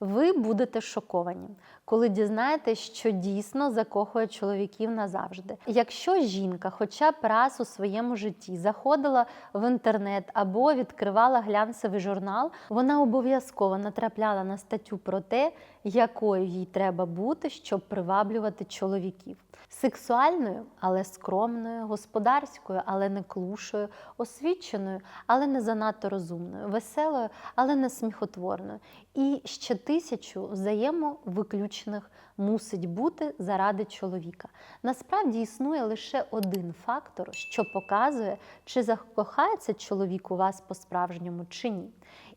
Ви будете шоковані, коли дізнаєтесь, що дійсно закохує чоловіків назавжди. Якщо жінка, хоча б раз у своєму житті, заходила в інтернет або відкривала глянцевий журнал, вона обов'язково натрапляла на статтю про те, якою їй треба бути, щоб приваблювати чоловіків. Сексуальною, але скромною, господарською, але не клушою, освіченою, але не занадто розумною, веселою, але не сміхотворною. І ще тисячу взаємовиключених мусить бути заради чоловіка. Насправді існує лише один фактор, що показує, чи закохається чоловік у вас по-справжньому чи ні.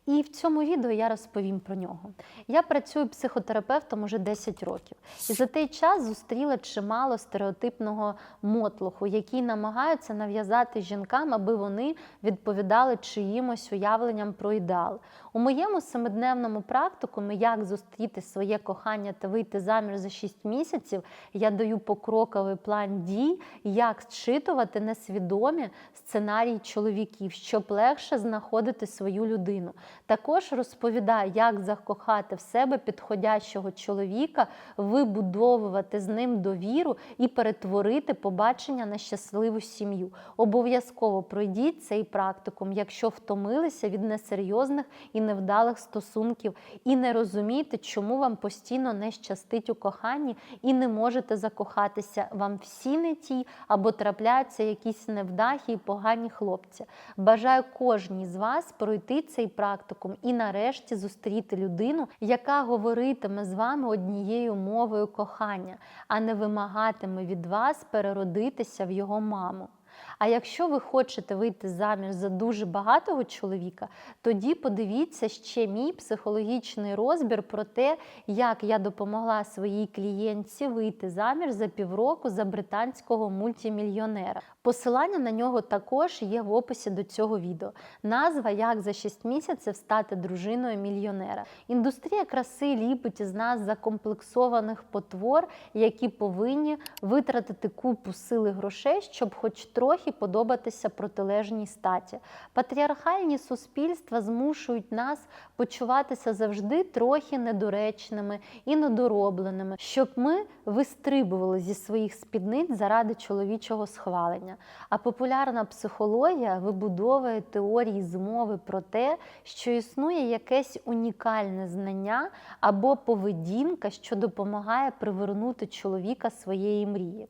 І в цьому відео я розповім про нього. Я працюю психотерапевтом уже 10 років, і за той час зустріла чимало стереотипного мотлуху, який намагаються нав'язати жінкам, аби вони відповідали чиїмось уявленням про ідеал. У моєму семидневному практикумі, як зустріти своє кохання та вийти заміж за 6 місяців, я даю покроковий план дій, як зчитувати несвідомі сценарії чоловіків, щоб легше знаходити свою людину. Також розповідаю, як закохати в себе підходящого чоловіка, вибудовувати з ним довіру і перетворити побачення на щасливу сім'ю. Обов'язково пройдіть цей практикум, якщо втомилися від несерйозних і невдалих стосунків, і не розумієте, чому вам постійно не щастить у коханні і не можете закохатися. Вам всі не ті або трапляються якісь невдахи і погані хлопці. Бажаю кожній з вас пройти цей практикум і нарешті зустріти людину, яка говоритиме з вами однією мовою кохання, а не вимагатиме від вас переродитися в його маму. А якщо ви хочете вийти заміж за дуже багатого чоловіка, тоді подивіться ще мій психологічний розбір про те, як я допомогла своїй клієнтці вийти заміж за півроку за британського мультимільйонера. Посилання на нього також є в описі до цього відео. Назва Як за 6 місяців стати дружиною мільйонера. Індустрія краси ліпить із нас закомплексованих потвор, які повинні витратити купу сили грошей, щоб хоч трохи подобатися протилежній статі. Патріархальні суспільства змушують нас почуватися завжди трохи недоречними і недоробленими, щоб ми вистрибували зі своїх спідниць заради чоловічого схвалення. А популярна психологія вибудовує теорії змови про те, що існує якесь унікальне знання або поведінка, що допомагає привернути чоловіка своєї мрії.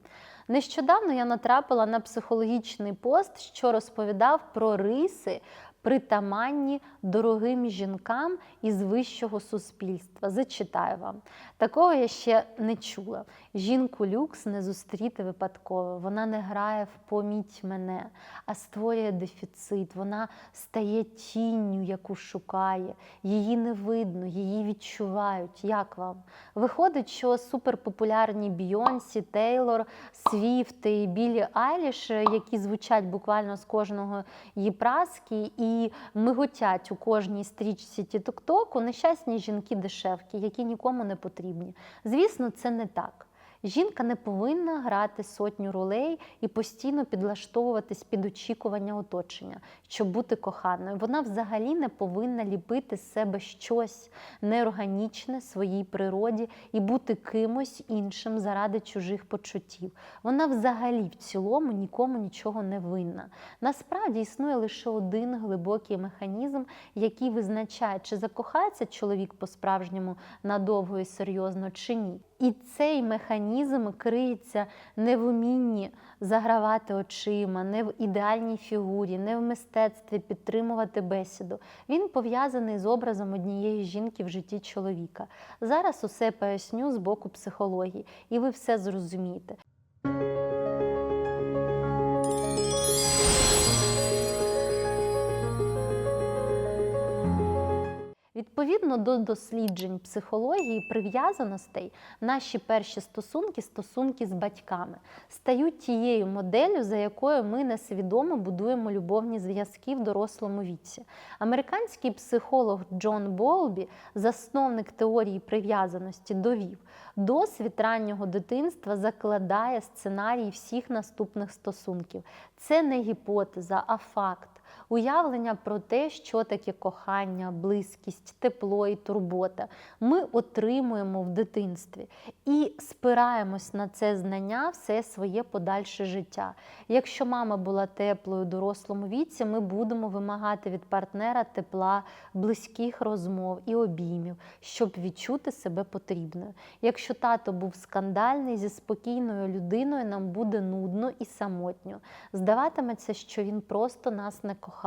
Нещодавно я натрапила на психологічний пост, що розповідав про риси, притаманні дорогим жінкам із вищого суспільства. Зачитаю вам. Такого я ще не чула. Жінку люкс не зустріти випадково. Вона не грає в поміть мене, а створює дефіцит. Вона стає тінню, яку шукає. Її не видно, її відчувають. Як вам? Виходить, що суперпопулярні Бійонсі, Тейлор, Свіфт і Білі Айліш, які звучать буквально з кожного її праски, і миготять у кожній стрічці Тіктоку нещасні жінки-дешевки, які нікому не потрібні. Звісно, це не так. Жінка не повинна грати сотню ролей і постійно підлаштовуватись під очікування оточення, щоб бути коханою. Вона взагалі не повинна ліпити з себе щось неорганічне своїй природі і бути кимось іншим заради чужих почуттів. Вона взагалі в цілому нікому нічого не винна. Насправді існує лише один глибокий механізм, який визначає, чи закохається чоловік по-справжньому надовго і серйозно, чи ні. І цей механізм криється не в умінні загравати очима, не в ідеальній фігурі, не в мистецтві підтримувати бесіду. Він пов'язаний з образом однієї жінки в житті чоловіка. Зараз усе поясню з боку психології, і ви все зрозумієте. Відповідно до досліджень психології прив'язаностей, наші перші стосунки, стосунки з батьками, стають тією моделлю, за якою ми несвідомо будуємо любовні зв'язки в дорослому віці. Американський психолог Джон Болбі, засновник теорії прив'язаності, довів, досвід раннього дитинства закладає сценарій всіх наступних стосунків. Це не гіпотеза, а факт. Уявлення про те, що таке кохання, близькість, тепло і турбота, ми отримуємо в дитинстві і спираємось на це знання все своє подальше життя. Якщо мама була теплою у дорослому віці, ми будемо вимагати від партнера тепла, близьких розмов і обіймів, щоб відчути себе потрібною. Якщо тато був скандальний зі спокійною людиною, нам буде нудно і самотньо. Здаватиметься, що він просто нас не кохає.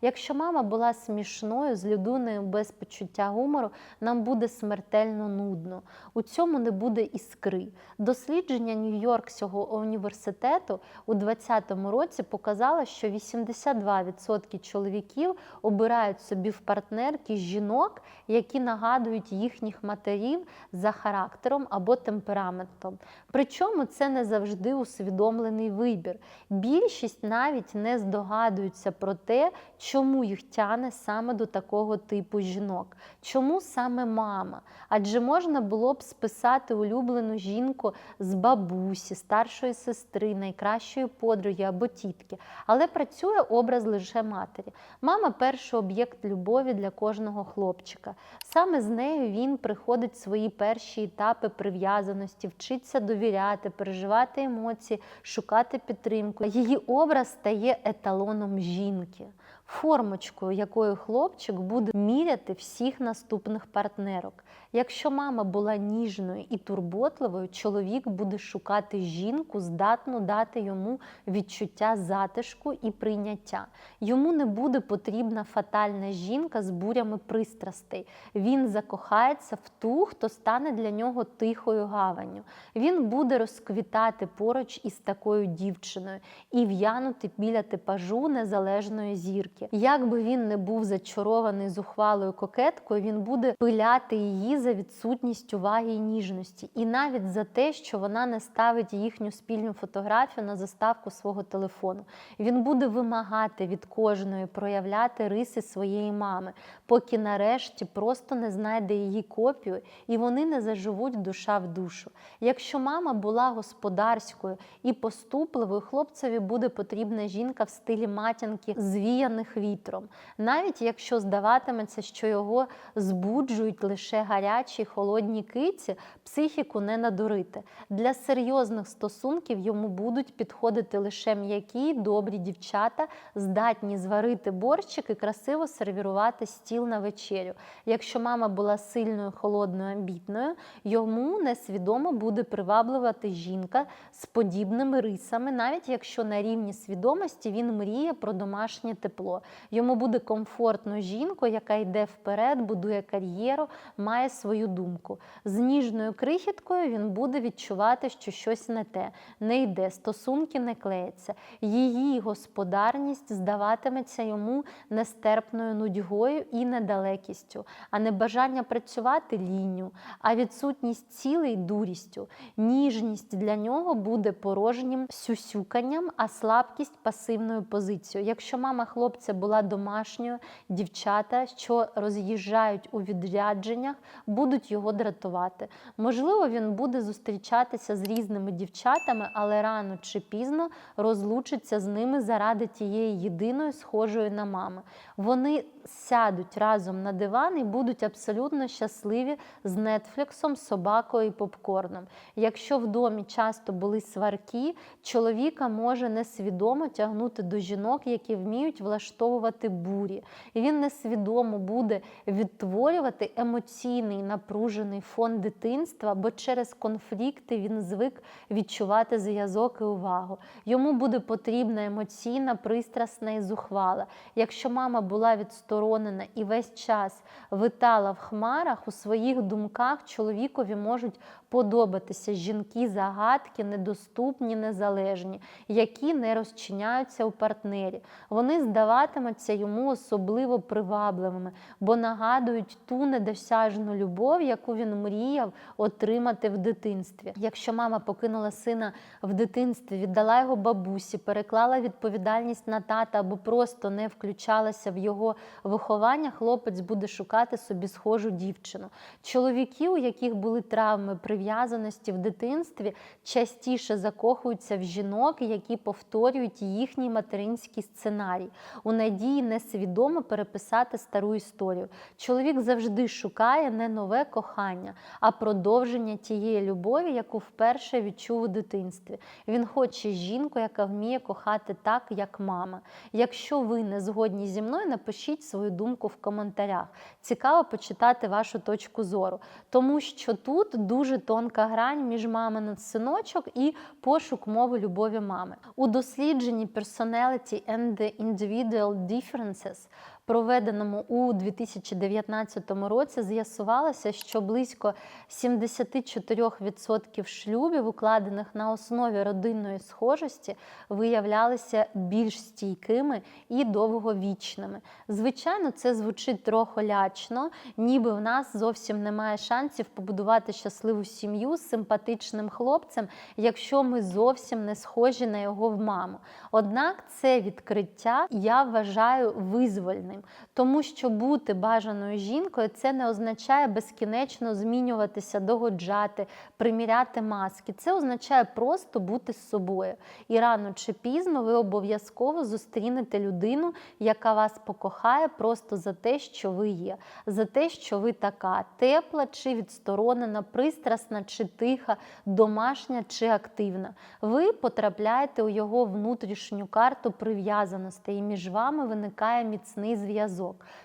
Якщо мама була смішною з людиною без почуття гумору, нам буде смертельно нудно. У цьому не буде іскри. Дослідження Нью-Йоркського університету у 2020 році показало, що 82% чоловіків обирають собі в партнерки жінок, які нагадують їхніх матерів за характером або темпераментом. Причому це не завжди усвідомлений вибір. Більшість навіть не здогадуються про те, чому їх тяне саме до такого типу жінок, чому саме мама. Адже можна було б списати улюблену жінку з бабусі, старшої сестри, найкращої подруги або тітки, але працює образ лише матері. Мама перший об'єкт любові для кожного хлопчика. Саме з нею він приходить в свої перші етапи прив'язаності, вчиться довіряти, переживати емоції, шукати підтримку. Її образ стає еталоном жінки. Формочкою, якою хлопчик буде міряти всіх наступних партнерок. Якщо мама була ніжною і турботливою, чоловік буде шукати жінку, здатну дати йому відчуття затишку і прийняття. Йому не буде потрібна фатальна жінка з бурями пристрастей. Він закохається в ту, хто стане для нього тихою гаванню. Він буде розквітати поруч із такою дівчиною і в'янути біля типажу незалежної зірки. Як би він не був зачарований зухвалою кокеткою, він буде пиляти її за відсутність уваги і ніжності, і навіть за те, що вона не ставить їхню спільну фотографію на заставку свого телефону. Він буде вимагати від кожної проявляти риси своєї мами, поки нарешті просто не знайде її копію, і вони не заживуть душа в душу. Якщо мама була господарською і поступливою, хлопцеві буде потрібна жінка в стилі матінки, звіяних вітром, навіть якщо здаватиметься, що його збуджують лише гарячі холодні киці, психіку не надурити. Для серйозних стосунків йому будуть підходити лише м'які, добрі дівчата, здатні зварити борщик і красиво сервірувати стіл на вечерю. Якщо мама була сильною, холодною, амбітною, йому несвідомо буде приваблювати жінка з подібними рисами, навіть якщо на рівні свідомості він мріє про домашнє тепло. Йому буде комфортно жінку, яка йде вперед, будує кар'єру, має свою думку. З ніжною крихіткою він буде відчувати, що щось не те, не йде, стосунки не клеяться. Її господарність здаватиметься йому нестерпною нудьгою і недалекістю, а не бажання працювати лінню, а відсутність цілей дурістю. Ніжність для нього буде порожнім сюсюканням, а слабкість пасивною позицією. Якщо мама хлопця була домашньою, дівчата, що роз'їжджають у відрядженнях, будуть його дратувати. Можливо, він буде зустрічатися з різними дівчатами, але рано чи пізно розлучиться з ними заради тієї єдиної, схожої на мами. Вони сядуть разом на диван і будуть абсолютно щасливі з нетфліксом, собакою і попкорном. Якщо в домі часто були сварки, чоловіка може несвідомо тягнути до жінок, які вміють влаштовувати бурі. І він несвідомо буде відтворювати емоційний напружений фон дитинства, бо через конфлікти він звик відчувати зв'язок і увагу. Йому буде потрібна емоційна, пристрасна і зухвала. Якщо мама була відсторонена і весь час витала в хмарах, у своїх думках чоловікові можуть подобатися жінки загадки, недоступні, незалежні, які не розчиняються у партнері. Вони здаватимуться йому особливо привабливими, бо нагадують ту недосяжну любов, яку він мріяв отримати в дитинстві. Якщо мама покинула сина в дитинстві, віддала його бабусі, переклала відповідальність на тата або просто не включалася в його виховання хлопець буде шукати собі схожу дівчину. Чоловіки, у яких були травми прив'язаності в дитинстві, частіше закохуються в жінок, які повторюють їхній материнський сценарій, у надії несвідомо переписати стару історію. Чоловік завжди шукає не нове кохання, а продовження тієї любові, яку вперше відчув у дитинстві. Він хоче жінку, яка вміє кохати так, як мама. Якщо ви не згодні зі мною, напишіть свою думку в коментарях. Цікаво почитати вашу точку зору, тому що тут дуже тонка грань між мамин синочок і пошук мови любові мами. У дослідженні Personality and the Individual Differences проведеному у 2019 році з'ясувалося, що близько 74% шлюбів, укладених на основі родинної схожості, виявлялися більш стійкими і довговічними. Звичайно, це звучить трохи лячно, ніби в нас зовсім немає шансів побудувати щасливу сім'ю з симпатичним хлопцем, якщо ми зовсім не схожі на його маму. Однак це відкриття я вважаю визвольним, тому що бути бажаною жінкою це не означає безкінечно змінюватися, догоджати, приміряти маски. Це означає просто бути з собою. І рано чи пізно ви обов'язково зустрінете людину, яка вас покохає просто за те, що ви є, за те, що ви така тепла чи відсторонена, пристрасна чи тиха, домашня чи активна. Ви потрапляєте у його внутрішню карту прив'язаності, і між вами виникає міцний зв'язок.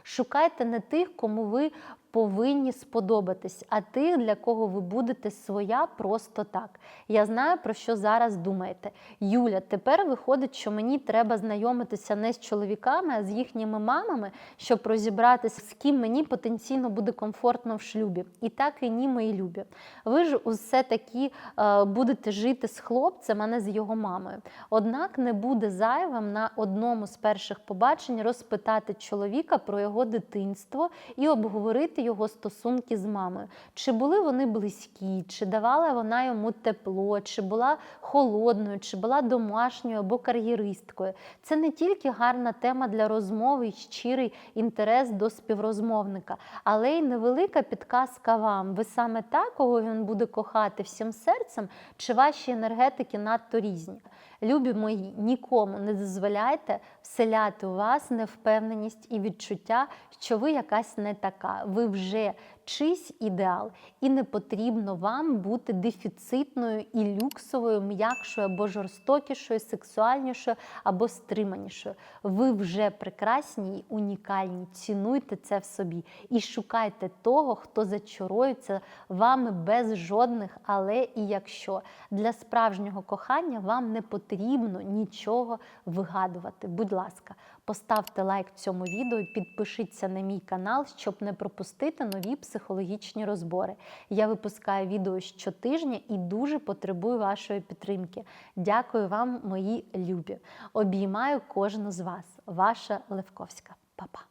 Шукайте не тих, кому ви повинні сподобатись, а тих, для кого ви будете своя просто так. Я знаю, про що зараз думаєте. Юля, тепер виходить, що мені треба знайомитися не з чоловіками, а з їхніми мамами, щоб розібратися, з ким мені потенційно буде комфортно в шлюбі. І так і ні, мої любі. Ви ж усе таки е, будете жити з хлопцем, а не з його мамою. Однак не буде зайвим на одному з перших побачень розпитати чоловіка про його дитинство і обговорити його стосунки з мамою. Чи були вони близькі, чи давала вона йому тепло, чи була холодною, чи була домашньою або кар'єристкою. Це не тільки гарна тема для розмови і щирий інтерес до співрозмовника, але й невелика підказка вам. Ви саме так, кого він буде кохати всім серцем, чи ваші енергетики надто різні. Любі мої, нікому не дозволяйте вселяти у вас невпевненість і відчуття, що ви якась не така. Ви вже чийсь ідеал, і не потрібно вам бути дефіцитною і люксовою, м'якшою або жорстокішою, сексуальнішою або стриманішою. Ви вже прекрасні і унікальні. Цінуйте це в собі і шукайте того, хто зачарується вами без жодних, але і якщо для справжнього кохання вам не потрібно нічого вигадувати. Будь ласка, поставте лайк цьому відео, підпишіться на мій канал, щоб не пропустити нові психологічні розбори. Я випускаю відео щотижня і дуже потребую вашої підтримки. Дякую вам, мої любі. Обіймаю кожну з вас. Ваша Левковська. Па-па.